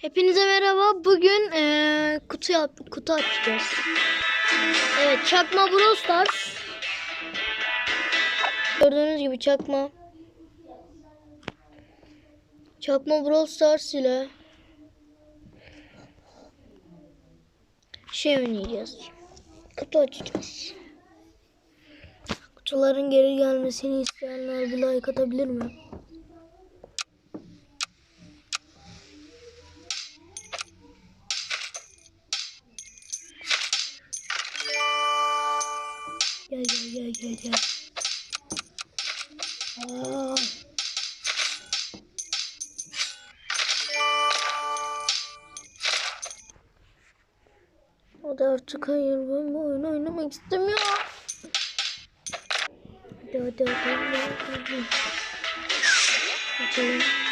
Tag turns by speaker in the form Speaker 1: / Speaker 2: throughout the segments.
Speaker 1: Hepinize merhaba. Bugün eee, kutu yap kutu açacağız. Evet, çakma Brawl Stars. Gördüğünüz gibi çakma. Çakma Brawl Stars ile şey oynayacağız. Kutu açacağız. Kutuların geri gelmesini isteyenler bir like atabilir mi? Gel gel gel gel gel. Aa. Artık hayır ben bu oyunu oynamak istemiyorum. Hadi hadi hadi. hadi, hadi.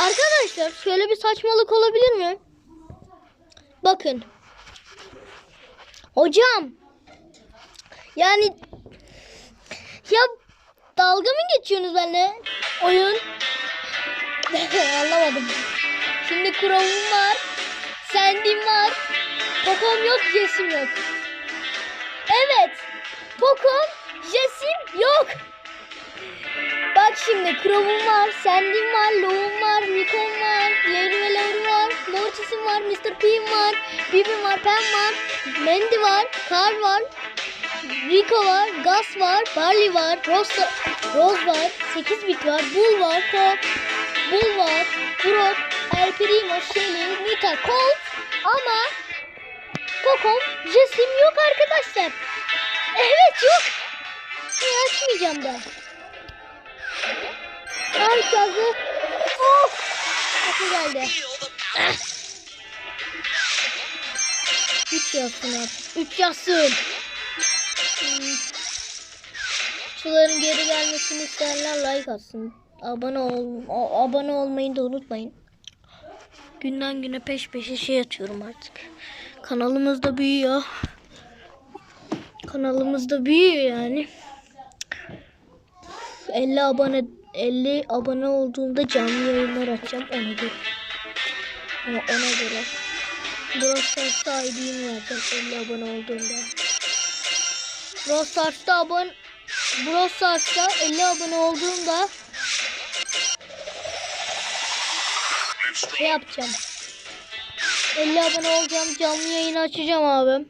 Speaker 1: Arkadaşlar şöyle bir saçmalık olabilir mi? Bakın. Hocam. Yani ya dalga mı geçiyorsunuz benimle? Oyun. Anlamadım. Şimdi Chrome'um var. Sandy'm var. Pokom yok, Jessim yok. Evet. Pokom, Jessim yok. Şimdi Chrome'um var, Sandy'm var, Low'um var, Rico'm var, Larry ve var, Mortis'im var, Mr. P'm var, Bibim var, Pam var, Mandy var, Carl var, Rico var, Gus var, Barley var, Rose, Rose var, 8 bit var, Bull var, Colt, Bull var, Brock, El Primo, Shelly, Nita, Colt ama Pokom, Jessim yok arkadaşlar. Evet yok. Niye açmayacağım ben? Yazı. Of. Kapı geldi. Üç yazsın artık. Üç yazsın. Kutuların geri gelmesini isteyenler like atsın. Abone ol, abone olmayı da unutmayın. Günden güne peş peşe şey atıyorum artık. Kanalımız da büyüyor. Kanalımız da büyüyor yani. 50 abone 50 abone olduğumda canlı yayınlar açacağım ona göre. Ama ona göre. Brawl Stars'ta ID'mi vereceğim 50 abone olduğumda. Brawl Stars'ta abone Brawl Stars'ta 50 abone olduğumda şey yapacağım. 50 abone olacağım canlı yayın açacağım abi.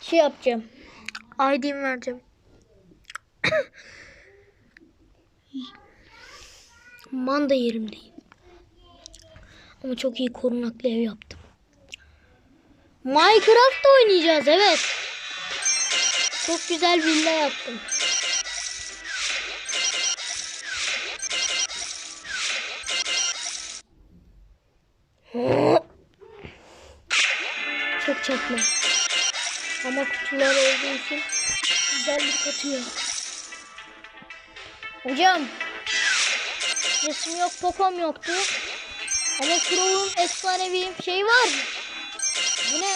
Speaker 1: Şey yapacağım. ID'mi vereceğim. Manda yerimdeyim. Ama çok iyi korunaklı ev yaptım. Minecraft oynayacağız evet. Çok güzel villa yaptım. Çok çakma. Ama kutular olduğu için güzellik katıyor. Hocam resim yok pokom yoktu. Ama Crow'un efsanevi şey var. Bu ne?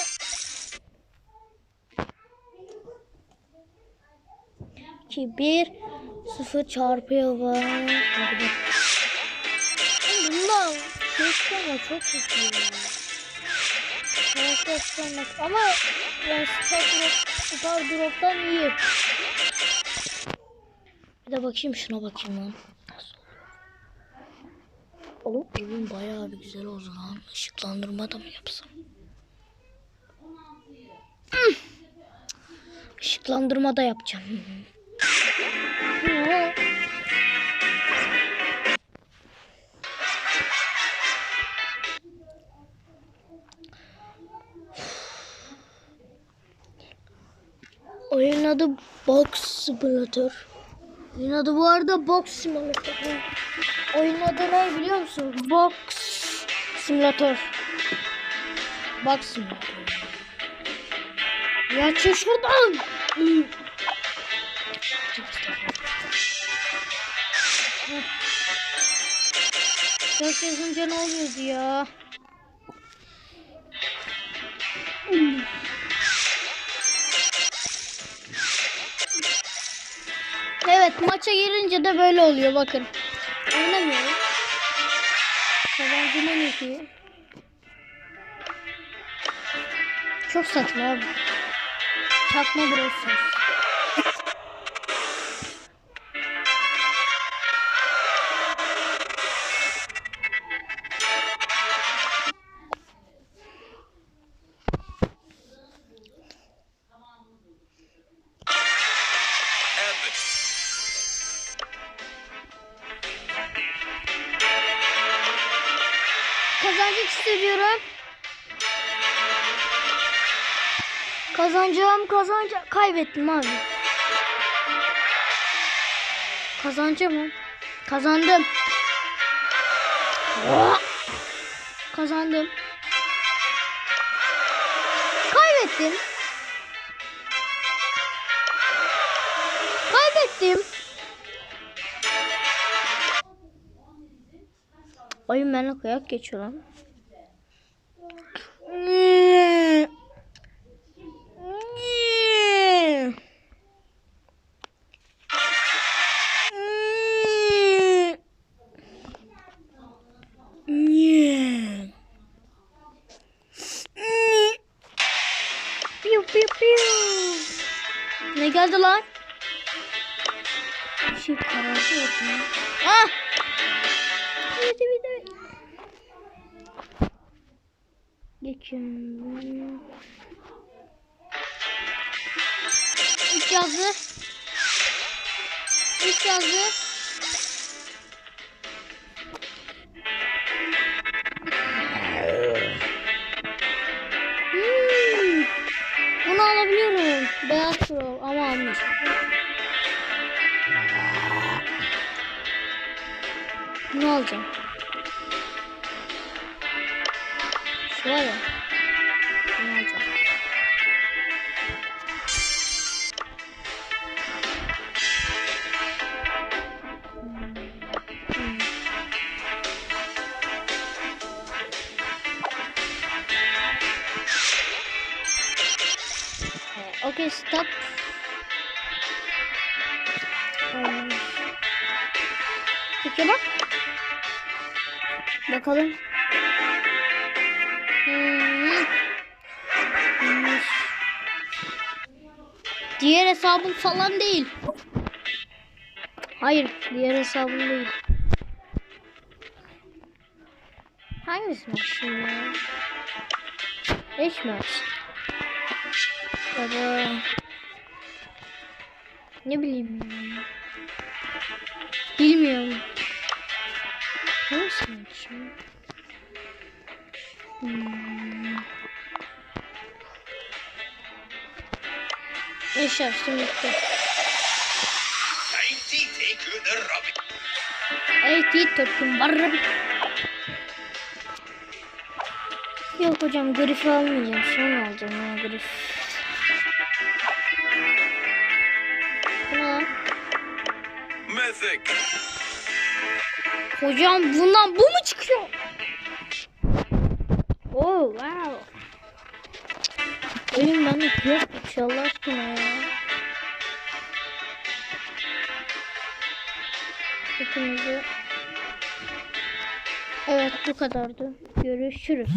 Speaker 1: İki, bir, sıfır çarpıyor var. Hadi bak. Bundan şey çıkama çok kötü. Karakter çıkarmak ama yani Star, Drop, Star Drop'tan iyi. Bir de bakayım şuna bakayım lan. Nasıl Oğlum evim bayağı bir güzel oldu lan. Işıklandırma da mı yapsam? Hmm. Işıklandırma da yapacağım. Oyun adı Box Simulator. Oyun adı bu arada Box Simulator. Oyun adı ne biliyor musun? Box Simulator. Box Simulator. Ya çık şuradan. Dört yazınca ne oluyordu ya? Maça girince de böyle oluyor bakın. Oynamıyorum. Kazancım 12. Çok saçma abi. Takma burası.
Speaker 2: Epic.
Speaker 1: Kazanmak istiyorum. Kazanacağım, kazanacağım. Kaybettim abi. Kazanacağım? Kazandım. Kazandım. Kaybettim. Kaybettim. Oyun benimle kayak geçiyor lan. Geldi lan? Bir şey karardı orada. Ah! Bir de bir de. Geçin. Üç yazdı. Üç yazdı. Alabiliyorum. Beyaz pro ama almayacağım. Bunu alacağım. Şu. Stop. Hmm. Peki bak. Bakalım. Hmm. Diğer hesabım falan değil. Hayır, diğer hesabım değil. Hangisi ya? Eş mi? Ya da... Ne bileyim. Bilmiyorum. Hangisini açayım? Hmm. Eş açtım bitti. Evet iyi tuttum. Barra. Yok hocam grifi almayacağım. Sonra alacağım ya grif.
Speaker 2: Mythic.
Speaker 1: Hocam bundan bu mu çıkıyor? Oh wow. Oyun bende kıyak Allah aşkına ya. Hepinize Evet bu kadardı. Görüşürüz.